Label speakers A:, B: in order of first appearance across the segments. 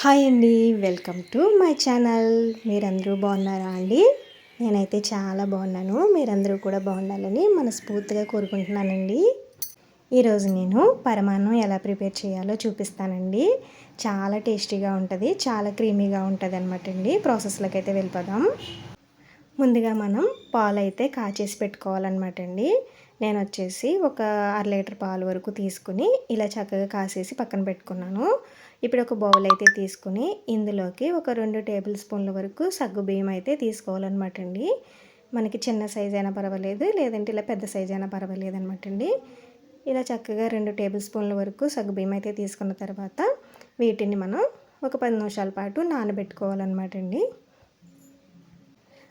A: Hi అండి welcome to my channel. మీరందరూ బాగున్నారా అండి? నేనైతే చాలా బాగున్నాను. మీరందరూ కూడా బాగుండాలని మనస్ఫూర్తిగా కోరుకుంటున్నానండి. ఈరోజు నేను పరమాన్నం ఎలా ప్రిపేర్ చేయాలో చూపిస్తానండి. చాలా టేస్టీగా ఉంటుంది చాలా క్రీమీగా ఉంటుంది అనమాట అండి. ప్రాసెస్లోకి అయితే వెళ్ళిపోదాం. ముందుగా మనం పాలు అయితే కాచేసి పెట్టుకోవాలన్నమాట అండి. నేను వచ్చేసి ఒక అర లీటర్ పాలు వరకు తీసుకుని ఇలా చక్కగా కాసేసి పక్కన పెట్టుకున్నాను. ఇప్పుడు ఒక బౌల్ అయితే తీసుకుని ఇందులోకి ఒక రెండు టేబుల్ స్పూన్ల వరకు సగ్గు బియ్యం అయితే తీసుకోవాలన్నమాట అండి. మనకి చిన్న సైజ్ అయినా పర్వాలేదు లేదంటే ఇలా పెద్ద సైజ్ అయినా పర్వాలేదు అనమాట అండి. ఇలా చక్కగా రెండు టేబుల్ స్పూన్ల వరకు సగ్గు బియ్యం అయితే తీసుకున్న తర్వాత వీటిని మనం ఒక పది నిమిషాల పాటు నానబెట్టుకోవాలన్నమాట అండి.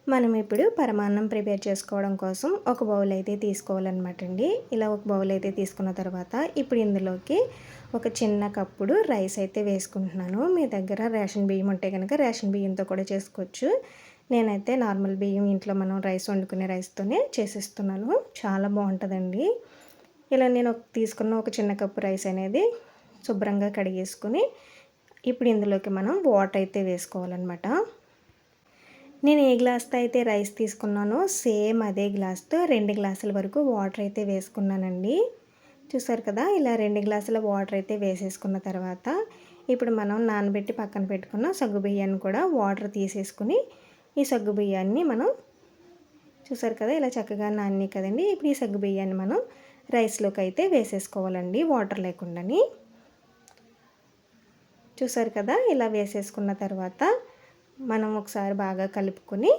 A: మనం ఇప్పుడు పరమాన్నం ప్రిపేర్ చేసుకోవడం కోసం ఒక బౌల్ అయితే తీసుకోవాలన్నమాట అండి. ఇలా ఒక బౌల్ అయితే తీసుకున్న తర్వాత ఇప్పుడు ఇందులోకి ఒక చిన్న కప్పుడు రైస్ అయితే వేసుకుంటున్నాను. మీ దగ్గర రేషన్ బియ్యం ఉంటే కనుక రేషన్ బియ్యంతో కూడా చేసుకోవచ్చు. నేనైతే నార్మల్ బియ్యం ఇంట్లో మనం రైస్ వండుకునే రైస్తోనే చేసేస్తున్నాను. చాలా బాగుంటుందండి. ఇలా నేను తీసుకున్న ఒక చిన్న కప్పు రైస్ అనేది శుభ్రంగా కడిగేసుకుని ఇప్పుడు ఇందులోకి మనం వాటర్ అయితే వేసుకోవాలన్నమాట. నేను ఏ గ్లాస్తో అయితే రైస్ తీసుకున్నానో సేమ్ అదే గ్లాస్తో రెండు గ్లాసుల వరకు వాటర్ అయితే వేసుకున్నానండి. చూసారు కదా ఇలా రెండు గ్లాసుల వాటర్ అయితే వేసేసుకున్న తర్వాత ఇప్పుడు మనం నానబెట్టి పక్కన పెట్టుకున్న సగ్గు బియ్యాన్ని కూడా వాటర్ తీసేసుకుని ఈ సగ్గు బియ్యాన్ని మనం చూసారు కదా ఇలా చక్కగా నాని కదండి. ఇప్పుడు ఈ సగ్గు బియ్యాన్ని మనం రైస్లోకి అయితే వేసేసుకోవాలండి వాటర్ లేకుండాని. చూసారు కదా ఇలా వేసేసుకున్న తర్వాత మనం ఒకసారి బాగా కలుపుకొని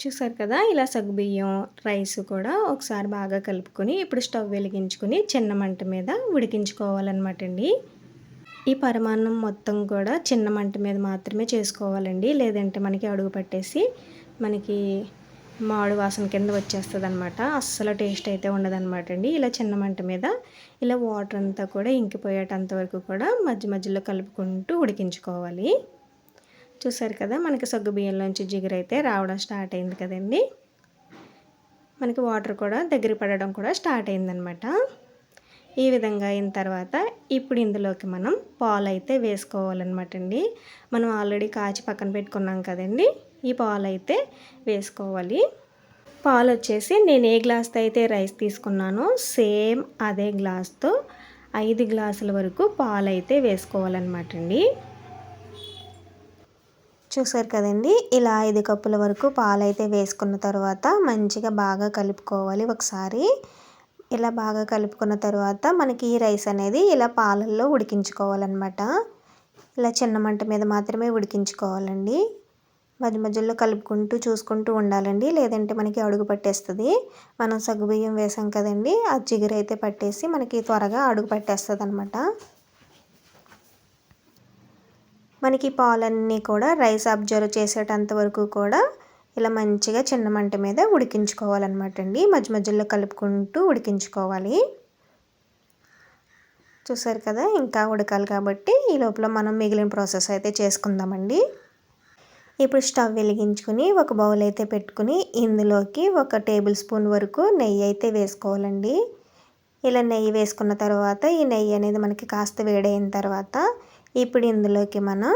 A: చూసారు కదా ఇలా సగ్గుబియ్యం రైస్ కూడా ఒకసారి బాగా కలుపుకొని ఇప్పుడు స్టవ్ వెలిగించుకొని చిన్న మంట మీద ఉడికించుకోవాలన్నమాట అండి. ఈ పరమాన్నం మొత్తం కూడా చిన్న మంట మీద మాత్రమే చేసుకోవాలండి. లేదంటే మనకి అడుగు పట్టేసి మనకి మామిడి వాసన కింద వచ్చేస్తుంది అనమాట అస్సలు టేస్ట్ అయితే ఉండదన్నమాట అండి. ఇలా చిన్న మంట మీద ఇలా వాటర్ అంతా కూడా ఇంకిపోయేటంత వరకు కూడా మధ్య మధ్యలో కలుపుకుంటూ ఉడికించుకోవాలి. చూసారు కదా మనకి సగ్గు బియ్యంలోంచి జిగురు అయితే రావడం స్టార్ట్ అయింది కదండి. మనకి వాటర్ కూడా దగ్గర పడడం కూడా స్టార్ట్ అయిందనమాట ఈ విధంగా అయిన తర్వాత ఇప్పుడు ఇందులోకి మనం పాలు అయితే వేసుకోవాలన్నమాట అండి మనం ఆల్రెడీ కాచి పక్కన పెట్టుకున్నాం కదండి ఈ పాలు అయితే వేసుకోవాలి. పాలు వచ్చేసి నేను ఏ గ్లాస్తో అయితే రైస్ తీసుకున్నానో సేమ్ అదే గ్లాస్తో ఐదు గ్లాసుల వరకు పాలు అయితే వేసుకోవాలన్నమాట అండి చూసారు కదండి. ఇలా ఐదు కప్పుల వరకు పాలైతే వేసుకున్న తర్వాత మంచిగా బాగా కలుపుకోవాలి ఒకసారి. ఇలా బాగా కలుపుకున్న తర్వాత మనకి ఈ రైస్ అనేది ఇలా పాలల్లో ఉడికించుకోవాలన్నమాట. ఇలా చిన్న మంట మీద మాత్రమే ఉడికించుకోవాలండి. మధ్య మధ్యలో కలుపుకుంటూ చూసుకుంటూ ఉండాలండి. లేదంటే మనకి అడుగు పట్టేస్తుంది. మనం సగ్గుబియ్యం వేసాం కదండి. ఆ జిగురు అయితే పట్టేసి మనకి త్వరగా అడుగు పట్టేస్తుంది అనమాట మనకి పాలన్నీ కూడా రైస్ అబ్జర్వ్ చేసేటంత వరకు కూడా ఇలా మంచిగా చిన్న మంట మీద ఉడికించుకోవాలన్నమాట అండి. మధ్య మధ్యలో కలుపుకుంటూ ఉడికించుకోవాలి. చూసారు కదా? ఇంకా ఉడకాలి కాబట్టి ఈ లోపల మనం మిగిలిన ప్రాసెస్ అయితే చేసుకుందామండి. ఇప్పుడు స్టవ్ వెలిగించుకుని ఒక బౌల్ అయితే పెట్టుకుని ఇందులోకి ఒక టేబుల్ స్పూన్ వరకు నెయ్యి అయితే వేసుకోవాలండి. ఇలా నెయ్యి వేసుకున్న తర్వాత ఈ నెయ్యి అనేది మనకి కాస్త వేడైన తర్వాత ఇప్పుడు ఇందులోకి మనం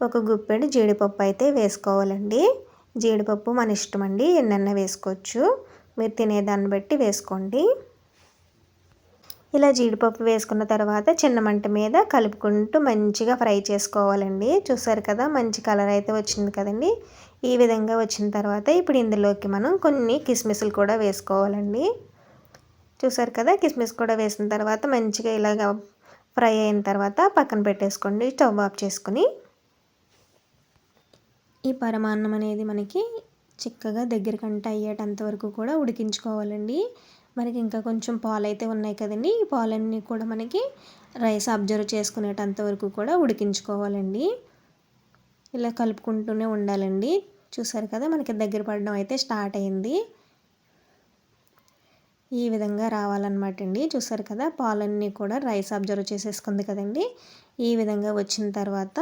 A: ఒక గుప్పెడు జీడిపప్పు అయితే వేసుకోవాలండి. జీడిపప్పు మన ఇష్టం అండి ఎన్నెన్న వేసుకోవచ్చు. మీరు తినేదాన్ని బట్టి వేసుకోండి. ఇలా జీడిపప్పు వేసుకున్న తర్వాత చిన్న మంట మీద కలుపుకుంటూ మంచిగా ఫ్రై చేసుకోవాలండి. చూసారు కదా మంచి కలర్ అయితే వచ్చింది కదండి. ఈ విధంగా వచ్చిన తర్వాత ఇప్పుడు ఇందులోకి మనం కొన్ని కిస్మిస్లు కూడా వేసుకోవాలండి. చూసారు కదా కిస్మిస్ కూడా వేసిన తర్వాత మంచిగా ఇలాగ ఫ్రై అయిన తర్వాత పక్కన పెట్టేసుకోండి స్టవ్ ఆఫ్ చేసుకుని. ఈ పరమాన్నం అనేది మనకి చిక్కగా దగ్గరకంట అయ్యేటంత వరకు కూడా ఉడికించుకోవాలండి. మనకి ఇంకా కొంచెం పాలు అయితే ఉన్నాయి కదండి ఈ పాలన్నీ కూడా మనకి రైస్ అబ్జర్వ్ చేసుకునేటంత వరకు కూడా ఉడికించుకోవాలండి. ఇలా కలుపుకుంటూనే ఉండాలండి. చూసారు కదా మనకి దగ్గర పడడం అయితే స్టార్ట్ అయింది. ఈ విధంగా రావాలన్నమాట అండి. చూసారు కదా పాలన్నీ కూడా రైస్ అబ్జర్వ్ చేసేసుకుంది కదండి. ఈ విధంగా వచ్చిన తర్వాత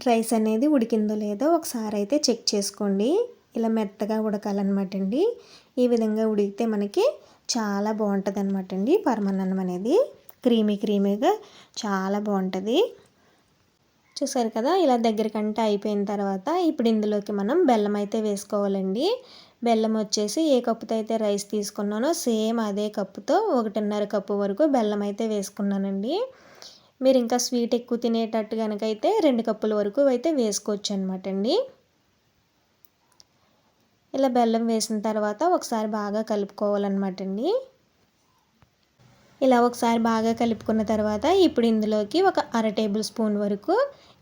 A: రైస్ అనేది ఉడికిందో లేదో ఒకసారి అయితే చెక్ చేసుకోండి. ఇలా మెత్తగా ఉడకాలన్నమాట అండి. ఈ విధంగా ఉడికితే మనకి చాలా బాగుంటుంది అనమాట అండి పరమాన్నం అనేది. క్రీమీ క్రీమీగా చాలా బాగుంటుంది. చూసారు కదా ఇలా దగ్గరకంటే అయిపోయిన తర్వాత ఇప్పుడు ఇందులోకి మనం బెల్లం అయితే వేసుకోవాలండి. బెల్లం వచ్చేసి ఏ కప్పుతో అయితే రైస్ తీసుకున్నానో సేమ్ అదే కప్పుతో ఒకటిన్నర కప్పు వరకు బెల్లం అయితే వేసుకున్నానండి. మీరు ఇంకా స్వీట్ ఎక్కువ తినేటట్టు కనుకైతే రెండు కప్పుల వరకు అయితే వేసుకోవచ్చు అనమాట అండి ఇలా బెల్లం వేసిన తర్వాత ఒకసారి బాగా కలుపుకోవాలన్నమాట అండి ఇలా ఒకసారి బాగా కలుపుకున్న తర్వాత ఇప్పుడు ఇందులోకి ఒక అర టేబుల్ స్పూన్ వరకు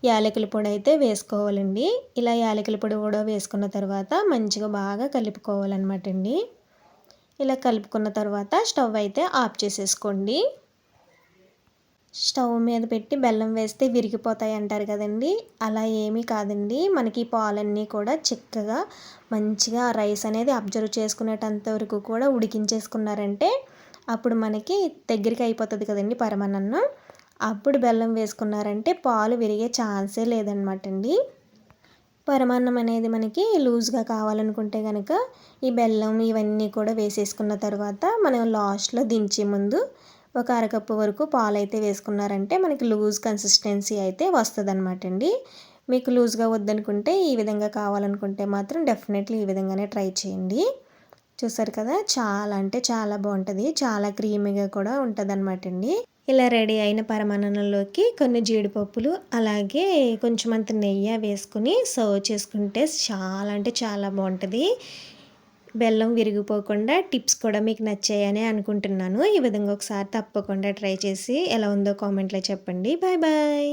A: యాలకుల పొడి అయితే వేసుకోవాలండి. ఇలా యాలకుల పొడి కూడా వేసుకున్న తర్వాత మంచిగా బాగా కలుపుకోవాలన్నమాట అండి. ఇలా కలుపుకున్న తర్వాత స్టవ్ అయితే ఆఫ్ చేసేసుకోండి. స్టవ్ మీద పెట్టి బెల్లం వేస్తే విరిగిపోతాయి అంటారు కదండి. అలా ఏమీ కాదండి. మనకి పాలన్నీ కూడా చిక్కగా మంచిగా రైస్ అనేది అబ్జర్వ్ చేసుకునేటంత వరకు కూడా ఉడికించేసుకున్నారంటే అప్పుడు మనకి దగ్గరికి అయిపోతుంది కదండి పరమాన్నం. అప్పుడు బెల్లం వేసుకున్నారంటే పాలు విరిగే ఛాన్సే లేదనమాట అండి. పరమాన్నం అనేది మనకి లూజ్గా కావాలనుకుంటే కనుక ఈ బెల్లం ఇవన్నీ కూడా వేసేసుకున్న తర్వాత మనం లాస్ట్లో దించే ముందు ఒక అరకప్పు వరకు పాలు అయితే వేసుకున్నారంటే మనకి లూజ్ కన్సిస్టెన్సీ అయితే వస్తుంది అనమాట అండి. మీకు లూజ్గా వద్దనుకుంటే ఈ విధంగా కావాలనుకుంటే మాత్రం డెఫినెట్లీ ఈ విధంగానే ట్రై చేయండి. చూసారు కదా? చాలా అంటే చాలా బాగుంటుంది. చాలా క్రీమీగా కూడా ఉంటుంది అనమాట అండి ఇలా రెడీ అయిన పరమాన్నంలోకి కొన్ని జీడిపప్పులు అలాగే కొంచెం అంత నెయ్యి వేసుకుని సర్వ్ చేసుకుంటే చాలా అంటే చాలా బాగుంటుంది. బెల్లం విరిగిపోకుండా టిప్స్ కూడా మీకు నచ్చాయని అనుకుంటున్నాను. ఈ విధంగా ఒకసారి తప్పకుండా ట్రై చేసి ఎలా ఉందో కామెంట్లో చెప్పండి. Bye bye!